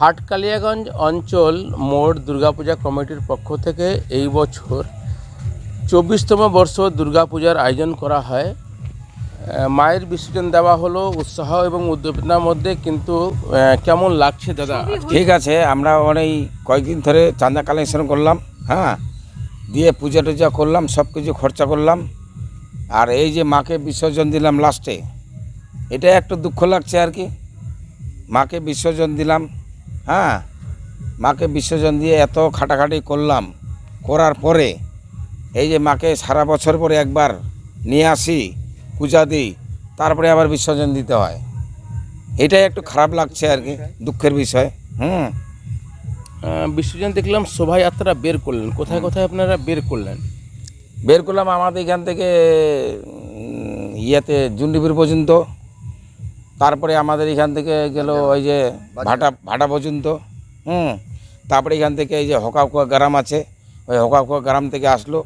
হাটকালিয়াগঞ্জ অঞ্চল মোড় দুর্গাপূজা কমিটির পক্ষ থেকে এই বছর চব্বিশতম বর্ষ দুর্গাপূজার আয়োজন করা হয়। মায়ের বিসর্জন দেওয়া হলো উৎসাহ এবং উদ্দীপনার মধ্যে কিন্তু কেমন লাগছে দাদা ঠিক আছে আমরা অনেক কয়েকদিন ধরে চাঁদা কালেকশন করলাম হ্যাঁ? দিয়ে পূজা টুজা করলাম সব কিছু খরচা করলাম। আর এই যে মাকে বিসর্জন দিলাম লাস্টে এটা একটু দুঃখ লাগছে আর কি। মাকে বিসর্জন দিলাম হ্যাঁ মাকে বিসর্জন দিয়ে এত খাটাখাটি করলাম করার পরে এই যে মাকে সারা বছর পরে একবার নিয়ে আসি পূজা দিই তারপরে আবার বিসর্জন দিতে হয়। এটাই একটু খারাপ লাগছে আর কি দুঃখের বিষয় হুম। বিসর্জন দেখলাম শোভাযাত্রা বের করলেন। কোথায় কোথায় আপনারা বের করলেন? বের করলাম আমাদের এখান থেকে ইয়েতে জুন্ডিপুর পর্যন্ত। তারপরে আমাদের এখান থেকে গেল ওই যে ভাটা ভাটা পর্যন্ত হুম তারপরে এখান থেকে এই যে হকাকুয়া গ্রাম আছে ওই হকাকুয়া গ্রাম থেকে আসলো।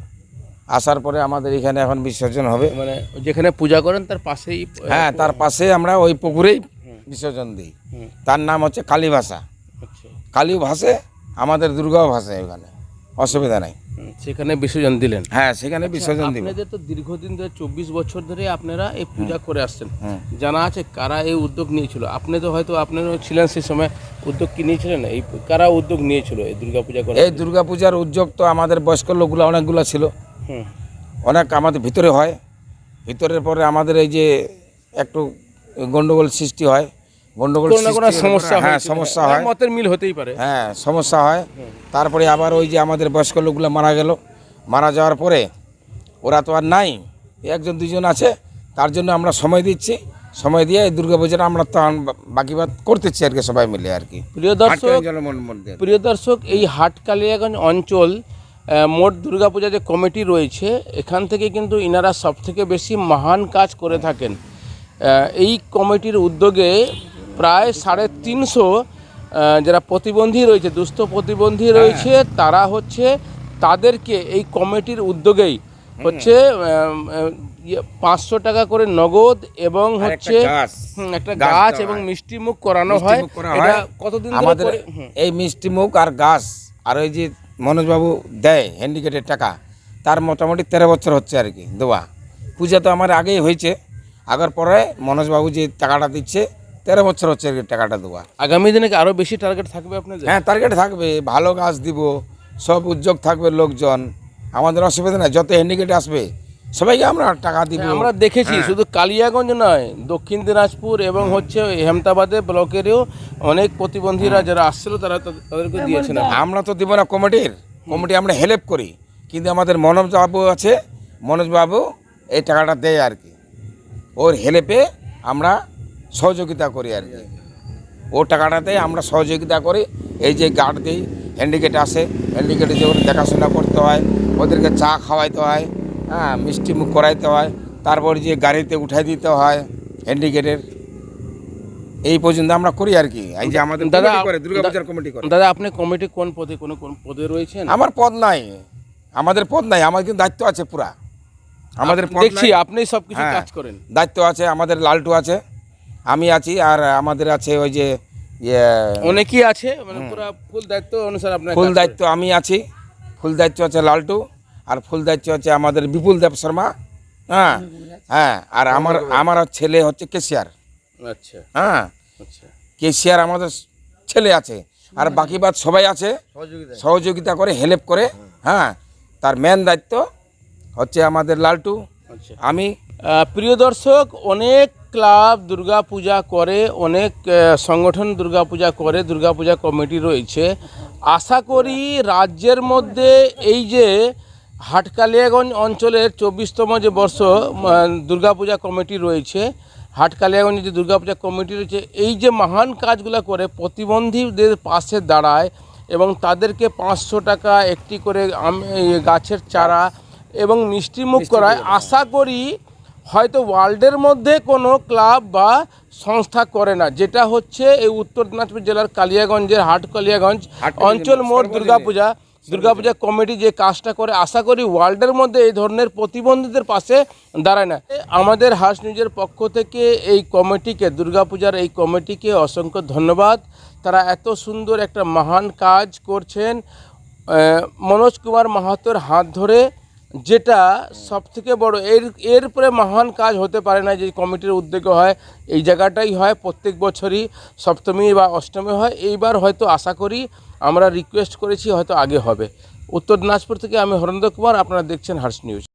আসার পরে আমাদের এখানে এখন বিসর্জন হবে। মানে যেখানে পূজা করেন তার পাশেই হ্যাঁ তার পাশে আমরা ওই পুকুরেই বিসর্জন দিই। তার নাম হচ্ছে কালী ভাষা। কালী ভাষে আমাদের দুর্গাও ভাষা ওখানে অসুবিধা নাই। সেখানে বিসর্জন দিলেন। হ্যাঁ সেখানে বিসর্জন দিব আপনাদের তো দীর্ঘদিন ধরে চব্বিশ বছর ধরে আপনারা এই পূজা করে আসছেন। জানা আছে কারা এই উদ্যোগ নিয়েছিল? আপনি তো হয়তো আপনারা ছিলেন সেই সময় উদ্যোগ কি নিয়েছিলেন? এই কারা উদ্যোগ নিয়েছিল এই দুর্গা পূজা করার এই দুর্গাপূজার উদ্যোগ তো আমাদের বয়স্ক লোকগুলো অনেকগুলো ছিল। হুম, অনেক আমাদের ভিতরে হয়। ভিতরের পরে আমাদের এই যে একটু গন্ডগোল সৃষ্টি হয়। গন্ডগোল কোনো না কোনো সমস্যা হ্যাঁ। হয়েছিল। সমস্যা হয়। মতের মিল হতেই পারে। হ্যাঁ সমস্যা হয়। তারপরে আবার ওই যে আমাদের বয়স্ক লোকগুলো মারা গেল। মারা যাওয়ার পরে ওরা তো আর নাই। একজন দুজন আছে। তার জন্য আমরা সময় দিচ্ছি। সময় দিয়ে এই দুর্গাপূজাটা আমরা তখন বা- বাকি বাদ করতেছি আর কি সবাই মিলে আর কি। প্রিয় দর্শক। প্রিয় দর্শক এই হাটকালিয়াগঞ্জ অঞ্চল আহ, মোট দুর্গাপূজা যে কমিটি রয়েছে এখান থেকে কিন্তু ইনারা সব থেকে বেশি মহান কাজ করে থাকেন। আহ, এই কমিটির উদ্যোগে প্রায় সাড়ে তিনশো যারা প্রতিবন্ধী রয়েছে দুস্থ প্রতিবন্ধী রয়েছে তারা হচ্ছে তাদেরকে এই কমিটির উদ্যোগেই হচ্ছে ইয়ে, পাঁচশো টাকা করে নগদ এবং হচ্ছে একটা গাছ এবং হয়। মিষ্টি মুখ করানো হয়। এটা কতদিন আমাদের এই মিষ্টি মুখ আর গাছ আর ওই যে মনোজবাবু দেয় হ্যান্ডিকেটের টাকা তার মোটামুটি তেরো বছর হচ্ছে আর কি দেওয়া। পূজা তো আমার আগেই হয়েছে আগের পরে মনোজবাবু যে টাকাটা দিচ্ছে তেরো বছর হচ্ছে আর কি টাকাটা দেওয়া। আগামী দিনে কি আরও বেশি টার্গেট থাকবে আপনার হ্যাঁ টার্গেট থাকবে। ভালো গাছ দিব সব উদ্যোগ থাকবে লোকজন। আমাদের অসুবিধা নাই যত হ্যান্ডিকেট আসবে সবাইকে আমরা টাকা দিব। হ্যাঁ, আমরা দেখেছি শুধু কালিয়াগঞ্জ নয় দক্ষিণ দিনাজপুর এবং হচ্ছে হেমতাবাদে ব্লকেরও অনেক প্রতিবন্ধীরা যারা আসছিল তারা তা- তাদেরকে দিয়েছেন আমরা তো দিব না কমিটির। কমিটি আমরা হেল্প করি। কিন্তু আমাদের মনোজ বাবু আছে মনোজ বাবু এই টাকাটা দেয় আর কি। ওর হেল্পে আমরা সহযোগিতা করি আর কি। ও টাকাটাতে আমরা সহযোগিতা করি। এই যে গার্ড দিই হ্যান্ডিকেট আসে হ্যান্ডিকেটে যে দেখাশোনা করতে হয় ওদেরকে চা খাওয়াইতে হয় হ্যাঁ মিষ্টি মুখ করাইতে হয় তারপর যে গাড়িতে উঠাই দিতে হয় হ্যান্ডিকেটের এই পর্যন্ত আমরা করি আর কি। এই যে আমাদের দাদা করে দুর্গাপূজার কমিটি করে। দাদা আপনি কমিটি কোন পদে কোন কোন পদে রয়েছেন? আমার পদ নাই। আমাদের পদ নাই আমার কিন্তু দায়িত্ব আছে পুরা। আমাদের পদ দেখছি আপনি সবকিছু হ্যাঁ, কাজ করেন। দায়িত্ব আছে আমাদের লালটু আছে। আমি আছি আর আমাদের আছে ওই যে ইয়ে, অনেকেই আছে মানে পুরো ফুল দায়িত্ব অনুসারে আপনার ফুল দায়িত্ব আমি আছি ফুল দায়িত্ব আছে লালটু আর ফুল দায়িত্ব আছে আমাদের বিপুল দেব শর্মা হ্যাঁ হ্যাঁ আর আমার আমার ছেলে হচ্ছে কেশিয়ার। আচ্ছা। হ্যাঁ আচ্ছা। কেশিয়ার আমাদের ছেলে আছে আর বাকি বাদ সবাই আছে সহযোগিতা করে। হেল্প করে হ্যাঁ তার মেন দায়িত্ব হচ্ছে আমাদের লালটু আচ্ছা। আমি প্রিয় দর্শক অনেক ক্লাব দুর্গাপূজা করে অনেক সংগঠন দুর্গাপূজা করে দুর্গাপূজা কমিটি রয়েছে। আশা করি রাজ্যের মধ্যে এই যে হাটকালিয়াগঞ্জ অঞ্চলের চব্বিশতম যে বর্ষ দুর্গাপূজা কমিটি রয়েছে হাটকালিয়াগঞ্জে যে দুর্গাপূজা কমিটি রয়েছে এই যে মহান কাজগুলো করে প্রতিবন্ধীদের পাশে দাঁড়ায় এবং তাদেরকে পাঁচশো টাকা একটি করে আম- গাছের চারা এবং মিষ্টিমুখ করায় আশা করি হয়তো ওয়ার্ল্ডের মধ্যে কোনো ক্লাব বা সংস্থা করে না যেটা হচ্ছে এই উত্তর দিনাজপুর জেলার কালিয়াগঞ্জের হাট কালিয়াগঞ্জ অঞ্চল মোট দুর্গাপূজা দুর্গাপূজা কমিটি যে কাজটা করে আশা করি ওয়ার্ল্ডের মধ্যে এই ধরনের প্রতিবন্ধীদের পাশে দাঁড়ায় না। আমাদের হাস নিউজের পক্ষ থেকে এই কমিটিকে দুর্গাপূজার এই কমিটিকে অসংখ্য ধন্যবাদ। তারা এত সুন্দর একটা মহান কাজ করছেন। মনোজ কুমার মাহাতোর হাত ধরে যেটা সব থেকে বড়, এর এরপরে মহান কাজ হতে পারে না, যে কমিটির উদ্যোগে হয়, এই জায়গাটাই হয়, প্রত্যেক বছরই সপ্তমী বা অষ্টমী হয়, এইবার হয়তো আশা করি আমরা রিকোয়েস্ট করেছি, হয়তো আগে হবে। উত্তর দিনাজপুর থেকে আমি হরেন্দ্র কুমার আপনারা দেখছেন হার্স নিউজ